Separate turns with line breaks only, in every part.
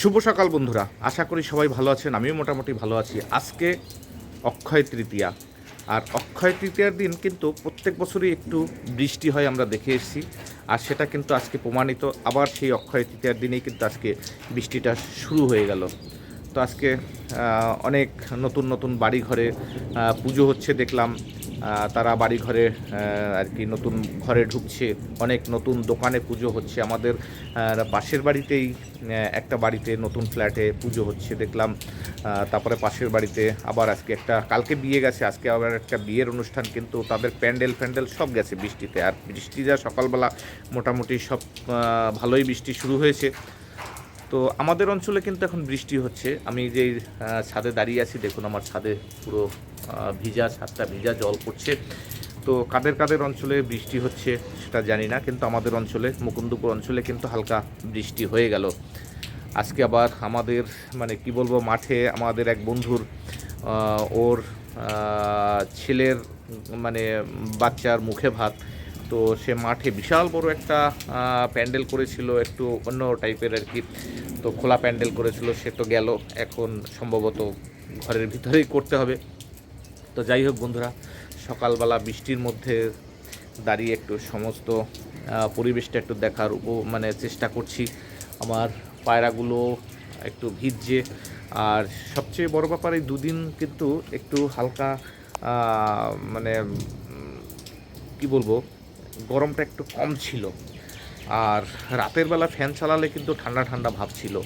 শুভ সকাল বন্ধুরা। আশা করি সবাই ভালো আছেন, আমিও মোটামুটি ভালো আছি। আজকে অক্ষয় তৃতীয়া। আর অক্ষয় তৃতীয়ার দিন কিন্তু প্রত্যেক বছরই একটু বৃষ্টি হয় আমরা দেখে এসেছি। আর সেটা কিন্তু আজকে প্রমাণিত। আবার সেই অক্ষয় তৃতীয়ার দিনেই কিন্তু আজকে বৃষ্টিটা শুরু হয়ে গেল। তো আজকে অনেক নতুন নতুন বাড়ি ঘরে পুজো হচ্ছে দেখলাম। তারা বাড়ি ঘরে আর কি নতুন ঘরে ঢুকছে, অনেক নতুন দোকানে পুজো হচ্ছে। আমাদের পাশের বাড়িতেই একটা বাড়িতে নতুন ফ্ল্যাটে পুজো হচ্ছে, দেখলাম। তারপরে পাশের বাড়িতে আবার আজকে একটা, কালকে বিয়ে গেছে, আজকে আবার একটা বিয়ের অনুষ্ঠান, কিন্তু তাদের প্যান্ডেল ফ্যান্ডেল সব গেছে বৃষ্টিতে। আর বৃষ্টি যা সকালবেলা মোটামুটি সব ভালোই বৃষ্টি শুরু হয়েছে। তো আমাদের অঞ্চলে কিন্তু এখন বৃষ্টি হচ্ছে। আমি আহ, ছাদে দাঁড়িয়ে আছি দেখুন আমার ছাদে পুরো ভিজা ছাদটা ভিজা জল পড়ছে। তো কাদের কাদের অঞ্চলে বৃষ্টি হচ্ছে সেটা জানি না কিন্তু আমাদের অঞ্চলে মুকুন্দপুর অঞ্চলে কিন্তু হালকা বৃষ্টি হয়ে গেল। আজকে আবার আমাদের মানে কি বলব মাঠে আমাদের এক বন্ধুর ওর ছেলের মানে বাচ্চার মুখে ভাত। তো সে মাঠে বিশাল বড় একটা প্যান্ডেল করেছিল, একটু অন্য টাইপের আর কি তো খোলা প্যান্ডেল করেছিল, সে তো গেল। এখন সম্ভবত ঘরের ভিতরেই করতে হবে। তো যাই হোক বন্ধুরা, সকালবেলা বৃষ্টির মধ্যে দাঁড়িয়ে একটু সমস্ত পরিবেশটা একটু দেখার উপ মানে চেষ্টা করছি। আমার পায়রাগুলো একটু ভিজছে। আর সবচেয়ে বড় ব্যাপার, এই দুদিন কিন্তু একটু হালকা মানে কি বলব? গরমটা একটু কম ছিল। আর রাতের বেলা ফ্যান চালালে কিন্তু ঠান্ডা ঠান্ডা ভাব ছিল।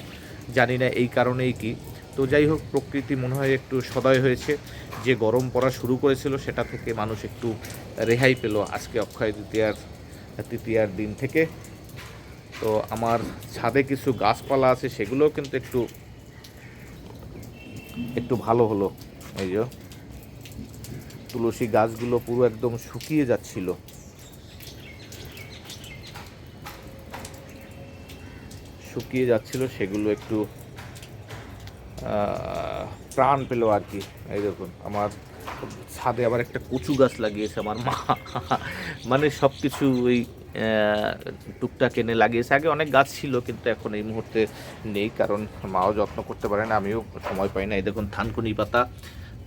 জানি না এই কারণেই কি। তো যাই হোক, প্রকৃতি মনে হয় একটু সদয় হয়েছে। যে গরম পড়া শুরু করেছিল সেটা থেকে মানুষ একটু রেহাই পেল আজকে অক্ষয় তৃতীয়ার তৃতীয়ার দিন থেকে। তো আমার ছাদে কিছু গাছপালা আছে, সেগুলোও কিন্তু একটু একটু ভালো হলো। এই যে, তুলসী গাছগুলো পুরো একদম শুকিয়ে যাচ্ছিল। শুকিয়ে যাচ্ছিল, সেগুলো একটু প্রাণ পেল আর কি। এই দেখুন, আমার ছাদে আবার একটা কচু গাছ লাগিয়েছে আমার মা। মানে সব কিছু ওই টুকটাক এনে লাগিয়েছে। আগে অনেক গাছ ছিল, কিন্তু এখন এই মুহূর্তে নেই, কারণ মাও যত্ন করতে পারে না, আমিও সময় পাই না। এই দেখুন, থানকুনি পাতা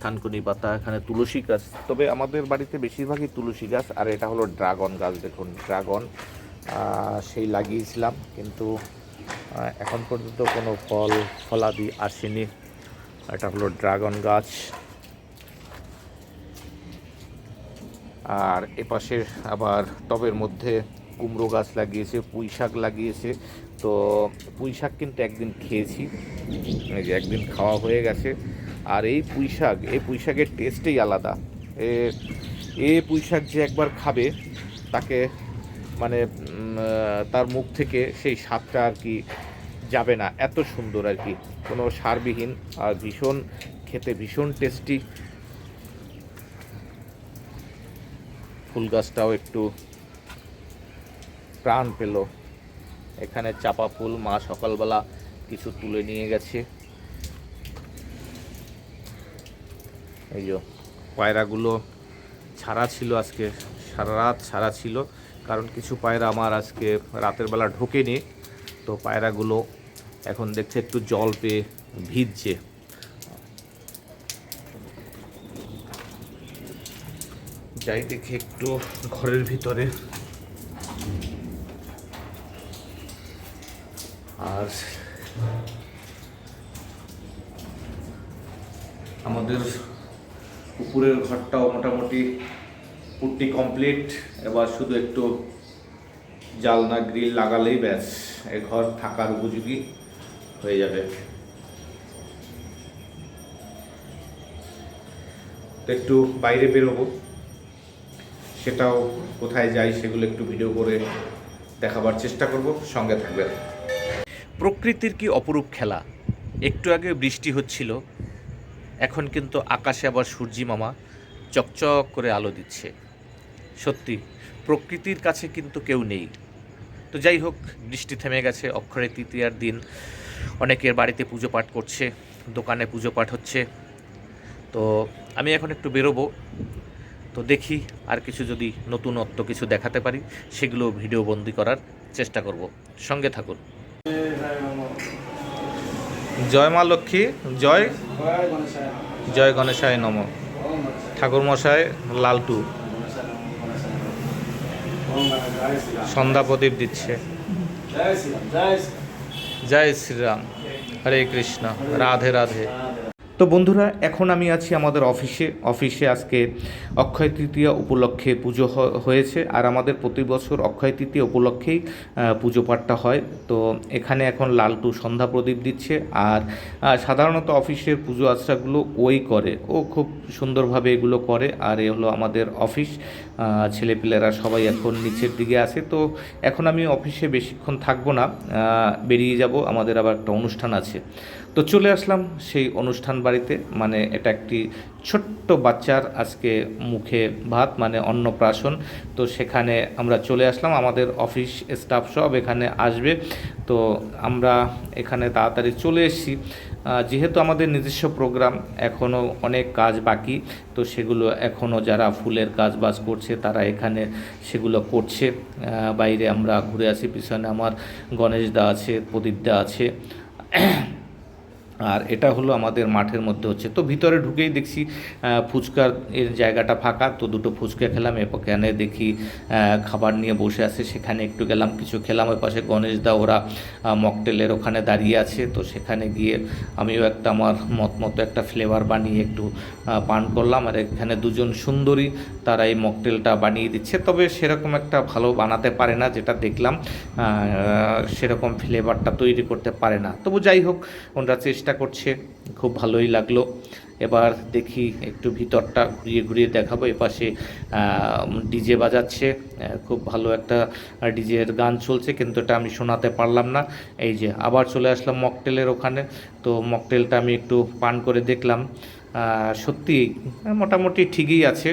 থানকুনি পাতা, এখানে তুলসী গাছ। তবে আমাদের বাড়িতে বেশিরভাগই তুলসী গাছ, আর এটা হলো ড্রাগন গাছ, দেখুন, ড্রাগন সেই লাগিয়েছিলাম, কিন্তু এখন পর্যন্ত কোনো ফল ফলাদি আসেনি। এটা হলো ড্রাগন গাছ। আর এপাশে আবার টবের মধ্যে কুমড়ো গাছ লাগিয়েছে, পুঁই শাক লাগিয়েছে। তো পুঁই শাক কিন্তু একদিন খেয়েছি, এই যে একদিন খাওয়া হয়ে গেছে। আর এই পুঁই শাক, এই পুঁই শাকের টেস্টেই আলাদা। এ পুঁই শাক যে একবার খাবে, তাকে মানে তার মুখ থেকে সেই স্বাদটা আর কি যাবে না। এত সুন্দর আর কি। কোনো সারবিহীন আর ভীষণ, খেতে ভীষণ টেস্টি ফুল গাছটাও একটু প্রাণ পেল। এখানে চাপা ফুল মা সকালবেলা কিছু তুলে নিয়ে গেছে। এই যে, পায়রাগুলো ছাড়া ছিল আজকে। সারা রাত ছাড়া ছিল। কারণ কিছু পায়রা আমার আজকে রাতের বেলা ঢোকেনি। তো পায়রাগুলো এখন দেখছে একটু জল পেয়ে ভিজছে। যাই দেখি একটু ঘরের ভিতরে। আর আমাদের উপরের ঘরটাও মোটামুটি পুট্টি কমপ্লিট এবার শুধু একটু জালনা গ্রিল লাগালেই ব্যাস, এ ঘর থাকার উপযোগী হয়ে যাবে। একটু বাইরে বেরোবো, সেটাও কোথায় যাই সেগুলো একটু ভিডিও করে দেখাবার চেষ্টা করব, সঙ্গে থাকবেন। প্রকৃতির কি অপরূপ খেলা? একটু আগে বৃষ্টি হচ্ছিল, এখন কিন্তু আকাশে আবার সূর্যি মামা চকচক করে আলো দিচ্ছে। সত্যি প্রকৃতির কাছে কিন্তু কেউ নেই। তো যাই হোক বৃষ্টি থেমে গেছে অক্ষরে তৃতীয়ার দিন। অনেকের বাড়িতে পুজো পাঠ করছে দোকানে পুজো পাঠ হচ্ছে। তো আমি এখন একটু বেরোবো। তো দেখি আর কিছু যদি নতুনত্ব কিছু দেখাতে পারি সেগুলো ভিডিও বন্দি করার চেষ্টা করব। সঙ্গে থাকুন। জয় মা লক্ষ্মী জয়। জয় গণেশায় নম। ঠাকুর মশাই লালটু। সন্ধ্যা প্রদীপ দিচ্ছে। জয় শ্রীরাম। হরে কৃষ্ণ। রাধে রাধে। তো বন্ধুরা, এখন আমি আছি আমাদের অফিসে। অফিসে আজকে অক্ষয় তৃতীয়া উপলক্ষে পুজো হয়েছে আর আমাদের প্রতি বছর অক্ষয় তৃতীয়া উপলক্ষেই পুজো পাঠটা হয়। তো এখানে এখন লালটু সন্ধ্যা প্রদীপ দিচ্ছে আর সাধারণত অফিসের পুজো আশ্রাগুলো ওই করে। ও খুব সুন্দরভাবে এগুলো করে আর এ হলো আমাদের অফিস। ছেলেপিলেরা সবাই এখন নিচের দিকে আছে। তো এখন আমি অফিসে বেশিক্ষণ থাকব না। বেরিয়ে যাব। আমাদের আবার একটা অনুষ্ঠান আছে। তো চলে আসলাম সেই অনুষ্ঠান বাড়িতে। মানে এটা একটি ছোট্ট বাচ্চার আজকে মুখে ভাত মানে অন্নপ্রাশন। তো সেখানে আমরা চলে আসলাম, আমাদের অফিস স্টাফ সব এখানে আসবে। তো আমরা এখানে তাড়াতাড়ি চলে এসেছি। যেহেতু আমাদের নিজস্ব প্রোগ্রাম এখনও অনেক কাজ বাকি। তো সেগুলো এখনও যারা ফুলের কাজ বাজ করছে, তারা এখানে সেগুলো করছে। বাইরে আমরা ঘুরে আসি, পিছনে আমার গণেশদা আছে প্রদীপদা আছে। আর এটা হলো আমাদের মাঠের মধ্যে হচ্ছে। তো ভিতরে ঢুকেই দেখছি ফুচকার এর জায়গাটা ফাঁকা, তো দুটো ফুচকা খেলাম, এরপর এখানে দেখি খাবার নিয়ে বসে আছে, সেখানে একটু গেলাম, কিছু খেলাম, ওই পাশে গণেশদা ওরা মকটেলের ওখানে দাঁড়িয়ে আছে, তো সেখানে গিয়ে আমিও একটা আমার মত মতো একটা ফ্লেভার বানিয়ে একটু পান করলাম, আর এখানে দুজন সুন্দরী, তারা এই মকটেলটা বানিয়ে দিচ্ছে, তবে সেরকম একটা ভালো বানাতে পারে না, যেটা দেখলাম সেরকম ফ্লেভারটা তৈরি করতে পারে না। তবু যাই হোক, ওনারা চেষ্টা করছে, খুব ভালোই লাগল। এবার দেখি একটু ভিতরটা ঘুরিয়ে ঘুরিয়ে দেখাবো। এপাশে ডিজে বাজাচ্ছে। খুব ভালো একটা ডিজের গান চলছে, কিন্তু এটা আমি শোনাতে পারলাম না। এই যে, আবার চলে আসলাম মকটেলের ওখানে। তো মকটেলটা আমি একটু পান করে দেখলাম। সত্যি মোটামুটি ঠিকই আছে,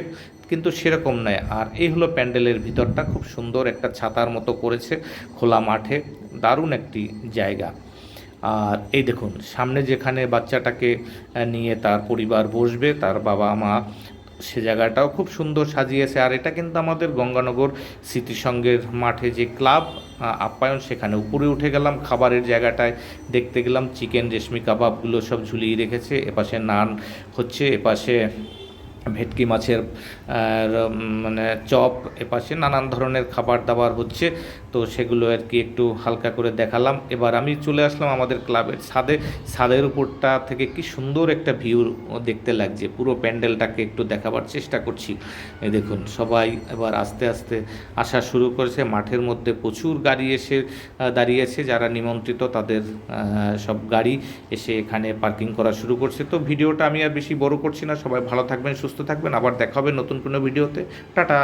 কিন্তু সেরকম নয়। আর এই হলো প্যান্ডেলের ভিতরটা। খুব সুন্দর একটা ছাতার মতো করেছে খোলা মাঠে। দারুণ একটি জায়গা। আর এই দেখুন, সামনে যেখানে বাচ্চাটাকে নিয়ে তার পরিবার বসবে, তার বাবা মা, সে জায়গাটাও খুব সুন্দর সাজিয়েছে। আর এটা কিন্তু আমাদের গঙ্গানগর স্মৃতিসংঘের মাঠে যে ক্লাব আপ্যায়ন, সেখানে উপরে উঠে গেলাম, খাবারের জায়গাটায় দেখতে গেলাম, চিকেন, রেশমি কাবাবগুলো সব ঝুলিয়ে রেখেছে। এপাশে নান হচ্ছে, এপাশে ভেটকি মাছের মানে চপ এপাশে নানান ধরনের খাবার দাবার হচ্ছে। তো সেগুলো আর কি একটু হালকা করে দেখালাম। এবার আমি চলে আসলাম আমাদের ক্লাবের ছাদে। ছাদের উপরটা থেকে কি সুন্দর একটা ভিউ দেখতে লাগছে। পুরো প্যান্ডেলটাকে একটু দেখাবার চেষ্টা করছি। দেখুন, সবাই এবার আস্তে আস্তে আসা শুরু করেছে। মাঠের মধ্যে প্রচুর গাড়ি এসে দাঁড়িয়েছে যারা নিমন্ত্রিত তাদের সব গাড়ি এসে এখানে পার্কিং করা শুরু করছে। তো ভিডিওটা আমি আর বেশি বড় করছি না। সবাই ভালো থাকবেন সুস্থ থাকবেন আবার দেখা হবে নতুন কোনো ভিডিওতে। টাটা।